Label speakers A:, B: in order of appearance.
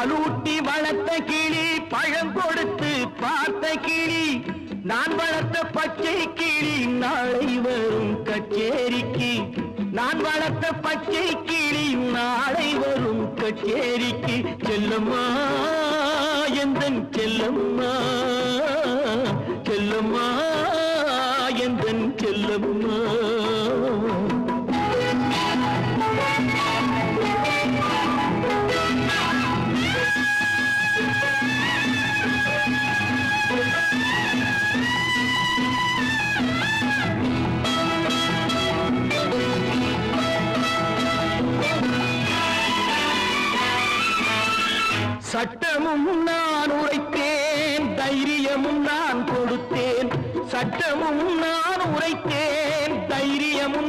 A: பாலூட்டி வளர்த்த கிளி பழம் கொடுத்து பார்த்த கிளி. நான் வளர்த்த பச்சை கிளி நாளை வரும் கச்சேரிக்கு. நான் வளர்த்த பச்சை கிளி நாளை வரும் கச்சேரிக்கு. செல்லம்மா எந்த செல்லம்மா? செல்லம்மா எந்த செல்லம்மா? சட்டமும் நான் உரைத்தேன் தைரியமும் நான் கொடுத்தேன். சட்டமும் நான் உரைத்தேன் தைரியமும்